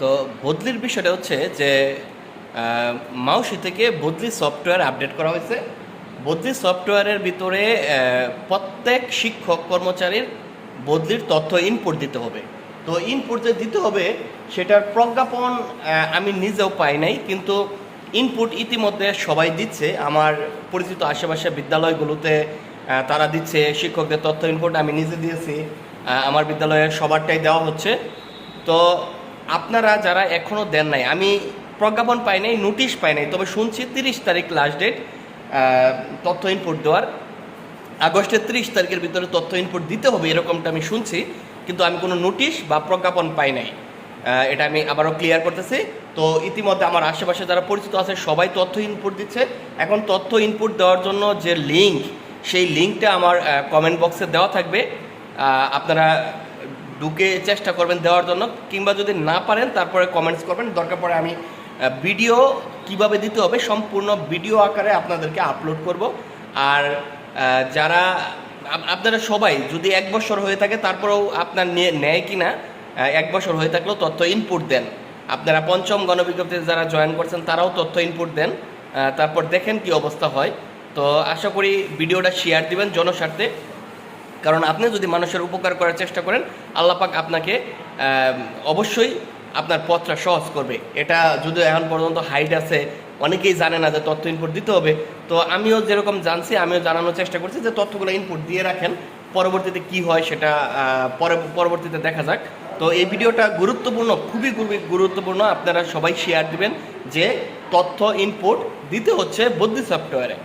তো বদলির বিষয়টা হচ্ছে যে মাউসি থেকে বদলি সফটওয়্যার আপডেট করা হয়েছে। বদলি সফটওয়্যারের ভিতরে প্রত্যেক শিক্ষক কর্মচারীর বদলির তথ্য ইনপুট দিতে হবে। তো ইনপুট যে দিতে হবে, সেটার প্রজ্ঞাপন আমি নিজেও পাই নাই, কিন্তু ইনপুট ইতিমধ্যে সবাই দিচ্ছে। আমার পরিচিত আশেপাশে বিদ্যালয়গুলোতে তারা দিচ্ছে, শিক্ষকদের তথ্য ইনপুট আমি নিজে দিয়েছি। আমার বিদ্যালয়ে সবারটাই দেওয়া হচ্ছে। তো আপনারা যারা এখনও দেন নাই, আমি প্রজ্ঞাপন পাই নাই, নোটিশ পাই নাই, তবে শুনছি তিরিশ তারিখ লাস্ট ডেট তথ্য ইনপুট দেওয়ার। আগস্টের তিরিশ তারিখের ভিতরে তথ্য ইনপুট দিতে হবে, এরকমটা আমি শুনছি, কিন্তু আমি কোনো নোটিশ বা প্রজ্ঞাপন পাই নাই। এটা আমি আবারও ক্লিয়ার করতেছি। তো ইতিমধ্যে আমার আশেপাশে যারা পরিচিত আছে, সবাই তথ্য ইনপুট দিচ্ছে। এখন তথ্য ইনপুট দেওয়ার জন্য যে লিঙ্ক সেই লিঙ্কটা আমার কমেন্ট বক্সে দেওয়া থাকবে। আপনারা ঢুকে চেষ্টা করবেন দেওয়ার জন্য, কিংবা যদি না পারেন, তারপরে কমেন্টস করবেন। দরকার পড়ে আমি ভিডিও কীভাবে দিতে হবে, সম্পূর্ণ ভিডিও আকারে আপনাদেরকে আপলোড করব। আর যারা আপনারা সবাই যদি এক বছর হয়ে থাকে, তারপরেও আপনার নেয় কি না এক বছর হয়ে থাকলেও তথ্য ইনপুট দেন। আপনারা পঞ্চম গণবিজ্ঞপ্তিতে যারা জয়েন করছেন, তারাও তথ্য ইনপুট দেন। তারপর দেখেন কি অবস্থা হয়। তো আশা করি ভিডিওটা শেয়ার দিবেন জনস্বার্থে। কারণ আপনি যদি মানুষের উপকার করার চেষ্টা করেন, আল্লাহ পাক আপনাকে অবশ্যই আপনার পথটা সহজ করবে। এটা যদি এখন পর্যন্ত হাইট আছে, অনেকেই জানে না যে তথ্য ইনপুট দিতে হবে। তো আমিও যেরকম জানছি, আমিও জানানোর চেষ্টা করছি যে তথ্যগুলো ইনপুট দিয়ে রাখেন, পরবর্তীতে কি হয় সেটা পরে, পরবর্তীতে দেখা যাক। তো এই ভিডিওটা গুরুত্বপূর্ণ, খুবই গুরুত্বপূর্ণ, আপনারা সবাই শেয়ার দিবেন যে তথ্য ইনপুট দিতে হচ্ছে বদ্যি সফটওয়্যারে